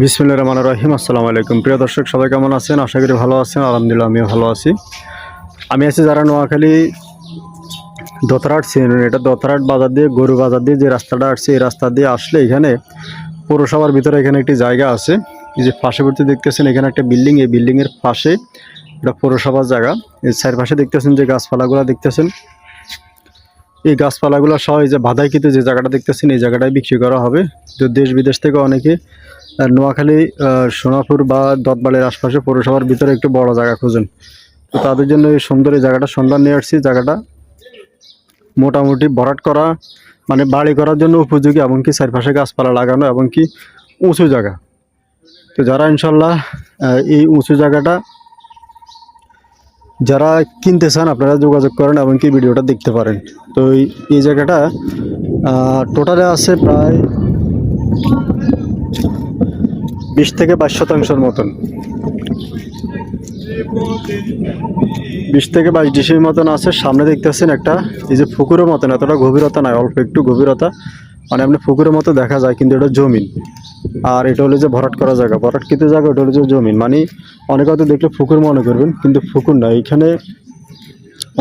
বিসমুল্লাহ রহমান রহিম। আসসালামু আলাইকুম। প্রিয় দর্শক, সবাই কেমন আছেন? আশা করি ভালো আছেন। আলহামদুলিল্লাহ, আমিও ভালো আছি। আমি আছি যারা নোয়াখালী দোতরাট সিনেন এটা দোতরাট বাজার দিয়ে, গরু বাজার দিয়ে যে রাস্তাটা আসছে, এই রাস্তা দিয়ে আসলে এখানে পৌরসভার ভিতরে এখানে একটি জায়গা আছে। এই যে পার্শ্ববর্তী দেখতেছেন, এখানে একটা বিল্ডিং। এই বিল্ডিংয়ের পাশে এটা পৌরসভার জায়গা। এই চারপাশে দেখতেছেন যে গাছপালাগুলো দেখতেছেন। এই গাছপালাগুলো সহ এই যে বাধাইকিতে যে জায়গাটা দেখতেছেন, এই জায়গাটায় বিক্রি করা হবে। তো দেশ বিদেশ থেকে অনেকে নোয়াখালী সোনাপুর বা দতবাড়ির আশপাশে পৌরসভার ভিতরে একটু বড় জায়গা খুঁজেন। তো তাদের জন্য এই সুন্দর এই জায়গাটা সন্ধান নিয়ে আসছি। জায়গাটা মোটামুটি ভরাট করা মানে বাড়ি করার জন্য উপযোগী, এমনকি চারপাশে গাছপালা লাগানো এবং কি উঁচু জায়গা। তো যারা ইনশাল্লাহ এই উঁচু জায়গাটা যারা কিনতে চান, আপনারা যোগাযোগ করেন এমনকি ভিডিওটা দেখতে পারেন। তো এই জায়গাটা টোটালে আছে প্রায় বিশ থেকে বাইশ শতাংশের মতন। বিশ থেকে বাইশ ডিসির মতন আছে। সামনে দেখতেছেন একটা, এই যে পুকুরের মতন, এতটা গভীরতা নয় অল্প একটু গভীরতা। মানে আপনি পুকুরের মতো দেখা যায়, কিন্তু এটা জমিন আর এটা হলো যে ভরাট করা জায়গা। ভরাট কিন্তু জায়গা, ওটা হলো যে জমিন মানে অনেকে হয়তো দেখলে পুকুর মনে করবেন, কিন্তু পুকুর না, এখানে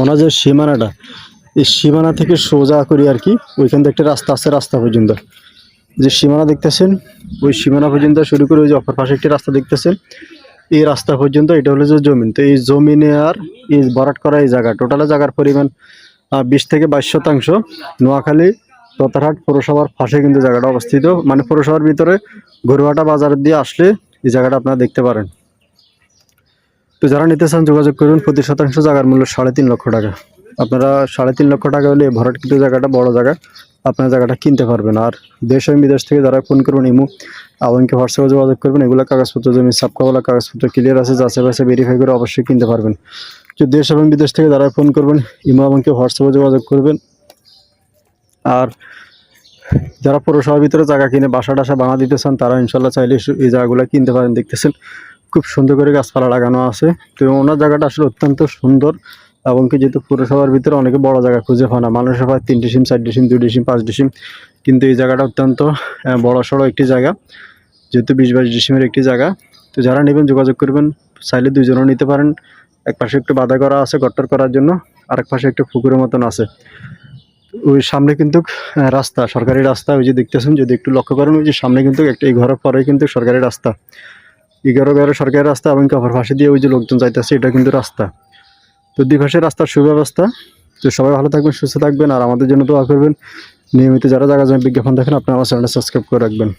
ওনার যে সীমানাটা, এই সীমানা থেকে সোজা করি আর কি, ওইখান থেকে একটা রাস্তা আছে রাস্তা পর্যন্ত। যে সীমানা দেখতেছেন, ওই সীমানা পর্যন্ত শুরু করে ওই যে অপর পাশে একটি রাস্তা দেখতেছেন, এই রাস্তা পর্যন্ত এটা হলো যে জমিন। তো এই জমিনে আর এই ভরাট করা এই জায়গা, টোটাল জায়গার পরিমাণ বিশ থেকে বাইশ শতাংশ। নোয়াখালী রতারহাট পৌরসভার পাশে কিন্তু জায়গাটা অবস্থিত। মানে পৌরসভার ভিতরে গরুহাটা বাজার দিয়ে আসলে এই জায়গাটা আপনারা দেখতে পারেন। তো যারা নিতে চান যোগাযোগ করুন, প্রতি শতাংশ জায়গার মূল্য সাড়ে তিন লক্ষ টাকা। আপনারা সাড়ে তিন লক্ষ টাকা হলে এই ভরাটকৃত জায়গাটা বড় জায়গা, আপনারা জায়গাটা কিনতে পারবেন। আর দেশ এবং বিদেশ থেকে যারা ফোন করবেন ইমু এমনকি হোয়াটসঅ্যাপে যোগাযোগ করবেন, এগুলো কাগজপত্র জমি সাবকাওয়ালা কাগজপত্র ক্লিয়ার আছে, যাচাই বাসে ভেরিফাই করে অবশ্যই কিনতে পারবেন। তো দেশ এবং বিদেশ থেকে যারা ফোন করবেন, ইমু এমনকি হোয়াটসঅ্যাপে যোগাযোগ করবেন। আর যারা পৌরসভার ভিতরে জায়গা কিনে বাসা টাসা বানা দিতে চান, তারা ইনশাল্লাহ চাইলে এই জায়গাগুলো কিনতে পারেন। দেখতেছেন, খুব সুন্দর করে গাছপালা লাগানো আছে। তো ওনার জায়গাটা আসলে অত্যন্ত সুন্দর এবং কি যেহেতু পৌরসভার ভিতরে অনেকে বড় জায়গা খুঁজে পায় না। মানুষের হয় তিন ডিসিম চার ডিসিম দুই ডিসিম পাঁচ ডিসিম কিন্তু এই জায়গাটা অত্যন্ত বড় সড়ো একটি জায়গা। যেহেতু বিশ বাইশ ডিসিমের একটি জায়গা। তো যারা নেবেন, যোগাযোগ করবেন। চাইলে দুজনও নিতে পারেন। এক পাশে একটু বাধা করা আছে, গট্টর করার জন্য। আরেক পাশে একটু পুকুরের মতন আছে। ওই সামনে কিন্তু রাস্তা, সরকারি রাস্তা, ওই যে দেখতেছেন, যদি একটু লক্ষ্য করেন, ওই যে সামনে কিন্তু একটা এই ঘরের পরে কিন্তু সরকারি রাস্তা। এগারো ঘরে সরকারি রাস্তা এবং কাপড় ফাঁসি দিয়ে ওই যে লোকজন যাইতেছে, এটা কিন্তু রাস্তা। তো দুই পাশে রাস্তার সুব্যবস্থা। তো সবাই ভালো থাকবেন, সুস্থ থাকবেন, আর আমাদের জন্য দোয়া করবেন। নিয়মিত যারা জায়গা বিজ্ঞাপন দেখেন, আপনারা আমার চ্যানেলটা সাবস্ক্রাইব করে রাখবেন।